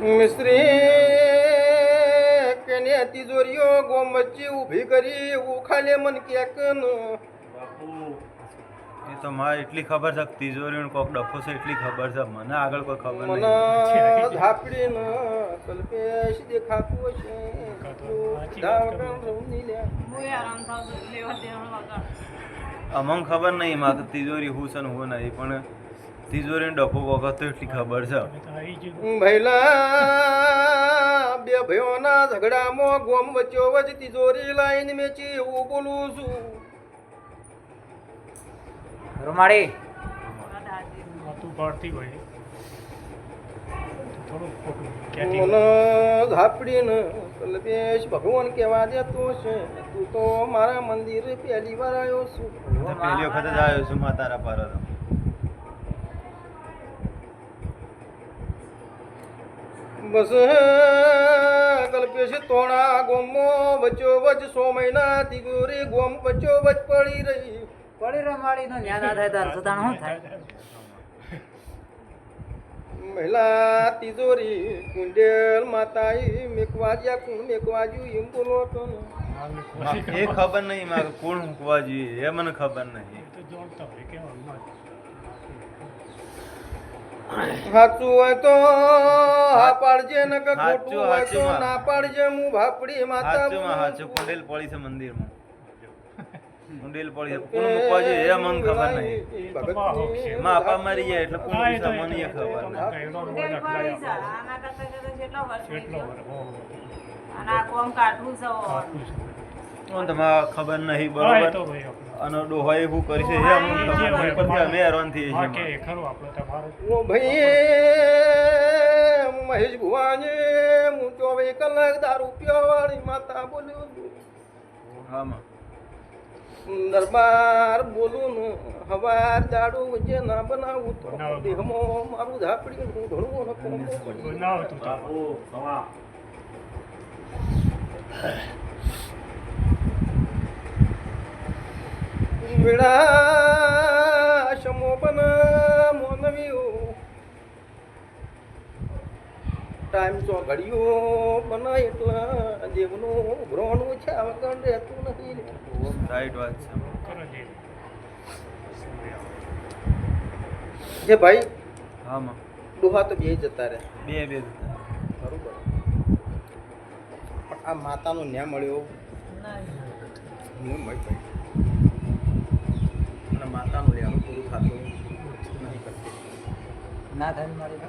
મિસ્ત્રી કેને તિજોરીઓ ગોમચી ઊભી કરી ઉખાલે મન ક્યાંક ન એ તો મારે એટલી ખબર છે તિજોરી તિજોરીનું કોક ડફો છે એટલી ખબર છે. મને આગળ કોઈ ખબર મન નહીં ઝાપડી ન કલ્પેશ દેખાતું લ્યા. અમંગ ખબર નહીં માં તિજોરી હું છે હું નહીં પણ તિજોરીનો ડફો વખત એટલી ખબર છે ભૈલા બે ભાઈઓના ઝઘડામાં ગોમ વચ્ચો વચ તિજોરી લાઈન મેચી એવું બોલું છું. રૂમાળી. તું પાડતી થોડું ખોટું કલ્પેશ ભગવાન કેવા દેતો છે તું તો મારા મંદિર પહેલી વાર આવ્યો છું. પહેલી વખત જ આવ્યો છું માં તારા પર બસ કલ્પેશ તોણા ગોમો વચ્ચો વચ સો મહિના તિગોરી ગોમ વચ્ચો વચ પડી રહી. પડી રમાડી નો ન્યા આ થાય તાર સુધાણ શું થાય? મહિલા તિજોરી કુંડેલ માતાઈ મેકવાજ્યા કુણ મેકવા એમ બોલો તો એ ખબર નહીં મારે કોણ મૂકવા જોઈએ એ મને ખબર નહીં. હોય સાચું હોય તો હા પાડજે ને કે ખોટું હોય તો ના પાડજે. હું ભાપડી માતા સાચું માં સાચું કુંડેલ પડી છે મંદિરમાં. કુંડેલ પડી છે. કોણ મૂકવા જોઈએ એ મને ખબર નહીં. માં આપા મરી જાય એટલે કોણ છે એ મને એ ખબર નહીં. તમારે ખબર નહીં બરોબર? તો ભાઈ આપણે અને ડોહાએ એવું કરશે એ અમને જે ખબર હોય નહીં અમે હેરાન થઈએ છીએ. કે ખરું આપણે તમારું. ઓ ભાઈ મહેશ ભુવાને હું તો હવે કલાક દારૂ પીવા વાળી માતા બોલ્યો છું. હા માં દરબાર બોલું ને હવાર દાડો વચ્ચે ના બનાવું તો દેહમો મારું ઝાપડી હું ઘણું રકમ પડી બનાવ તું તાર. વિડા સમોપન મોનવીઓ. ટાઈમ ચો ઘડિયો બન એટલા જેવનું ગ્રહણું છે આ વગર રહેતું નથી. રાઈટ વાત છે. જે ભાઈ હા માં. ડોહા તો બે જતા રહે. બે બે બરોબર. પણ આ માતાનો ન્યા મળ્યો. હું મય અને માતાનું લેવાનું પૂરું થતું ના થાય મારી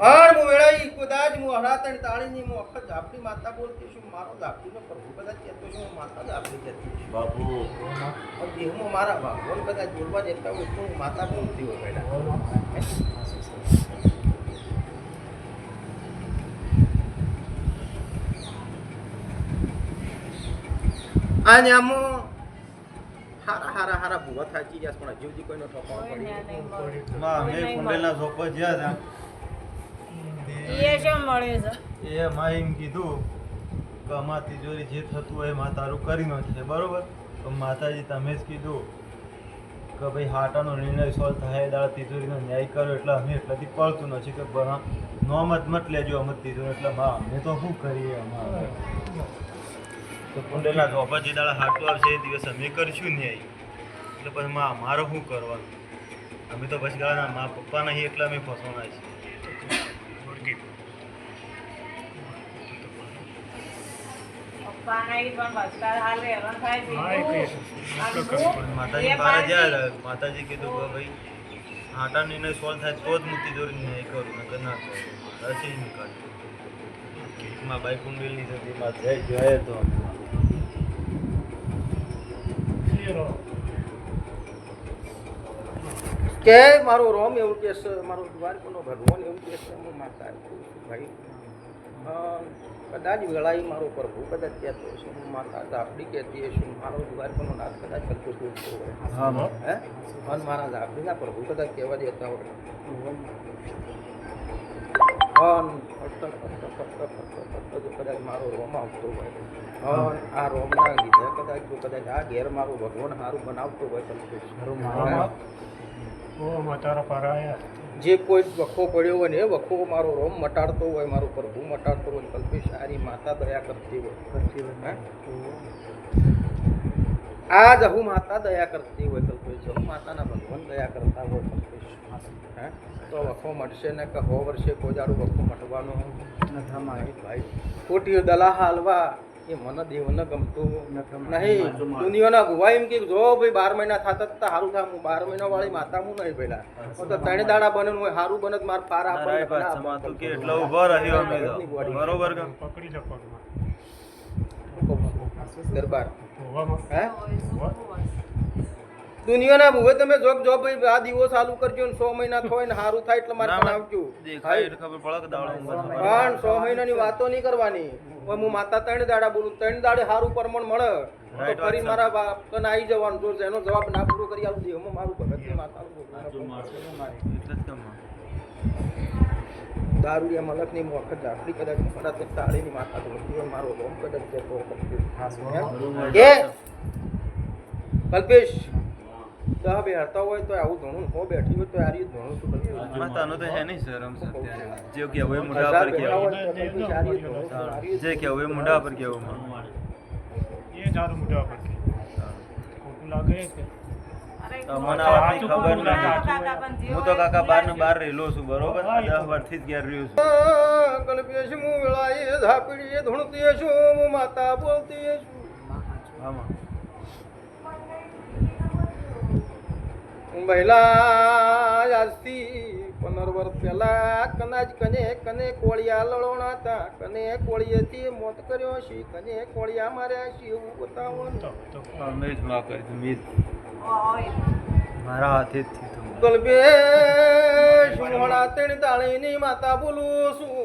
પણ હું વેળાઈ કદાચ હું હરાતણ તાળીની હું અખત ઝાપડી માતા બોલતી છું મારો ઝાપડીનો પ્રભુ કદાચ કહેતો છું હું માતા ઝાપડી કહેતી છું. બાપુ. પણ દેહમાં મારા ભગવાન કદાચ બોલવા જતા હોય તો હું માતા બોલતી હોય બેટા આમાં હારા હારા હારા ભૂવા થાચી જશે પણ હજુ સુધી કોઈનો ઠોકાણો પડી માં અમે કુંડેલના ચોપર ગયા એ શું મળે છે? એ માં એમ કીધું કે અમાર તિજોરી જે થતું હોયમાં તારું કરી નાખે બરોબર? તો માતાજી તમે જ કીધું કે ભાઈ હાટાનો નિર્ણય સોલ્વ થાય દાળ તિજોરી તિજોરીનો ન્યાય કર્યો એટલે અમે એટલાથી પડતું નથી કે બના નોમત મત લેજો અમે તિજોરી એટલે માં અમે તો શું કરીએ અમારે? કુંડેલના ચોપર જે દાડા હાટું આવશે એ દિવસ અમે કરીશું ન્યાય એટલે પછી માં અમારો શું કરવાનું? અમે તો પછી ગાળાના મા પપ્પા નહીં એટલે અમે ફસવાના છીએ. નહીં માતાજી કીધું કે ભાઈ હાટા નિર્ણય સોલ્વ થાય તો જ હું તિજોરી એ કરું નકર ના કરું નહીં કાઢમાં બાઈ કુંડલી થતી માં જય જય તો. કે મારો રોમ એવું કે છે મારો દ્વારકાનો ભગવાન એવું કે છે હું માતા છું ભાઈ. કદાચ વેળાઈ મારો પ્રભુ કદાચ કહેતો હશે હું માતા ઝાપડી કહેતી હશે મારો દ્વારકાનો નાથ કદાચ કરતો માં હે અને મારા ઝાપડીના પ્રભુ કદાચ કહેવા દેતા હોય. અન અટક અટક ફટક ફટક ફટક જો કદાચ મારો રોમ આવતો હોય. અન આ રોમના લીધે કદાચ જો કદાચ આ ઘેર મારું ભગવાન સારું બનાવતો હોય તો મારું હે? મારા તારા જે કોઈ વખો પડ્યો હોય ને એ વખો મારો રોમ મટાડતો હોય મારો પ્રભુ મટાડતો હોય કલ્પેશ આરી માતા દયા કરતી હોય. હે? આ જ હું માતા દયા કરતી હોય કલ્પેશ હું માતાના ભગવાન દયા કરતા હોય કલ્પેશ હે? તો વખો મટશે ને કહો વર્ષે કોજાડું વખો મટવાનો નહીં ભાઈ. ખોટી દલા હાલવા. એ મને દેવને ગમતું નહીં. દુનિયાના ગુવા એમ કે જો ભાઈ બાર મહિના થતા થતા સારું થાય હું બાર મહિના વાળી માતા હું નહીં પેલા તો ત્રણ દાડા બને હું સારું બને માર પાર આપે એટલો રહ્યો બરોબર દરબાર. હોય, દુનિયાના ભૂવે તમે જોબ જો ભાઈ આ દિવસ ચાલુ કરજો ને સો મહિના થાય ને સારું થાય એટલે મારે ના, પણ સો મહિનાની વાતો નહીં કરવાની. હું માતા ત્રણ દાડા બોલું ત્રણ દાડે સારું પરમણ મળે. તો ફરી મારા બાપ કને આવી જવાનું. જો એનો જવાબ ના પૂરો કરી આલું દેહમાં મારું ભગતની માતાનું ભગવાન એટલે જ કેમ માં. દારૂડિયા મલકની વખત દાખલી કદાચ કદાચ તાળીની માતા તો નથી મારો રોમ કદાચ જતો કે કલ્પેશ હરતા હોય તો આવું ઘણું હો બેઠી હોય તો આરી ધણું છું કલ્પેશમાં તો હે નહીં શરમ છે જે કહેવું એ મોઢા પર તો આરી જે કહેવું એ મોઢા પર અરે તમને આ વાતની ખબર નથી. હું તો કાકા બાર ને બાર રહેલો છું બરોબર? દસ વર્ષથી જ ઘેર રહ્યો છું. કલ્પેશ હું વેળાએ ઝાપડીએ ધૂણતી છું હું માતા બોલતી છું. આમાં. મહિલા આજથી પંદર પેલા કનાજ કને કને કોળિયા લડોણા હતા. કને કોળિયેથી મોત કર્યો છે કને કોળિયા માર્યા છે એવું બતાવો. જ માં કરી તું. મારા હાથે જ થયું તું. કલ્પેશ મોડા તાળીની માતા બોલું છું.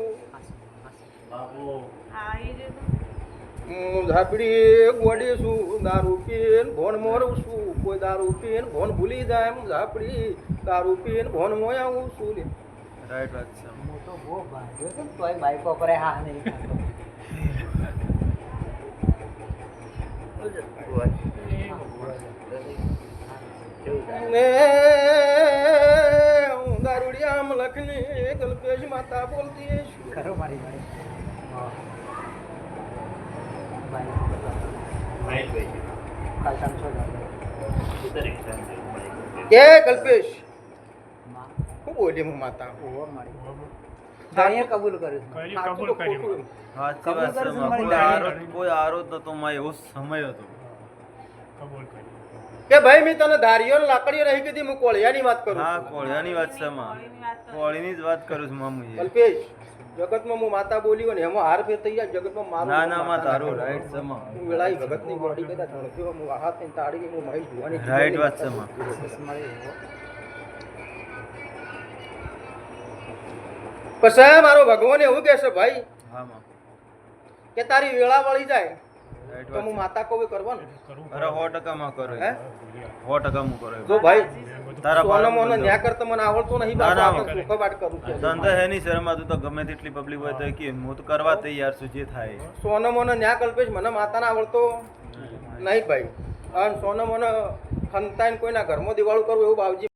ઝાપડી ગોડી છું દારૂ પીન ભોન મોરું છું. કોઈ દારૂ પીન ભોન ભૂલી જાય હું ઝાપડી દારૂ પીન ભોન મોયા છું રાઈટ વાત છે. હું તો બહુ ભાગ્યો છે તોય બાઈકો કરે હા નહીં. કલ્પેશ માતા બોલતી છું ખરો મારી મારી કે કલ્પેશ? હું બોલી હું માતા? કબૂલ કર્યું કબૂલમાં. કોઈ મારી આરો કોઈ આરો જ નતો માં એવો સમય હતો. કે ભાઈ મેં તને ધારીઓ લાકડીઓ રહી કીધી હું કોળિયાની વાત કરું હા કોળિયાની વાત છે માં. કોળીની જ વાત કરું છું મામુ કલ્પેશ જગતમાં હું માતા બોલી હોય ને એમાં હાર ફેર થઈ જાય જગતમાં મારું ના ના માં તારો રાઈટ છે માં. હું વેળાઈ ભગતની ગોળી કદા ધણક્યો, હું હાથની તાળી હું મારી જોવાની રાઈટ વાત છે માં. પછી મારો ભગવાન એવું કહેશે ભાઈ હા માં. કે તારી વેળા વળી જાય તો હું માતા કોઈ કરવાનું. અરે સો ટકા માં કરો. હે? સો ટકા હું કરો. જો ભાઈ તારા સોનો મોનો ન્યા કર તો મને આવડતું નહીં બાપા, આપણે સુખવાટ કરું છું. ધંધો હે નહીં શરમ તું તો ગમે તેટલી પબ્લિક હોય તો કે હું તો કરવા તૈયાર છું જે થાય. સોનો મોનો ન્યા કલ્પેશ મને માતાને આવડતો નહીં ભાઈ. અને સોનો મોનો ખંતાઈને કોઈના ઘરમાં દિવાળું કરવું એવું બાવજી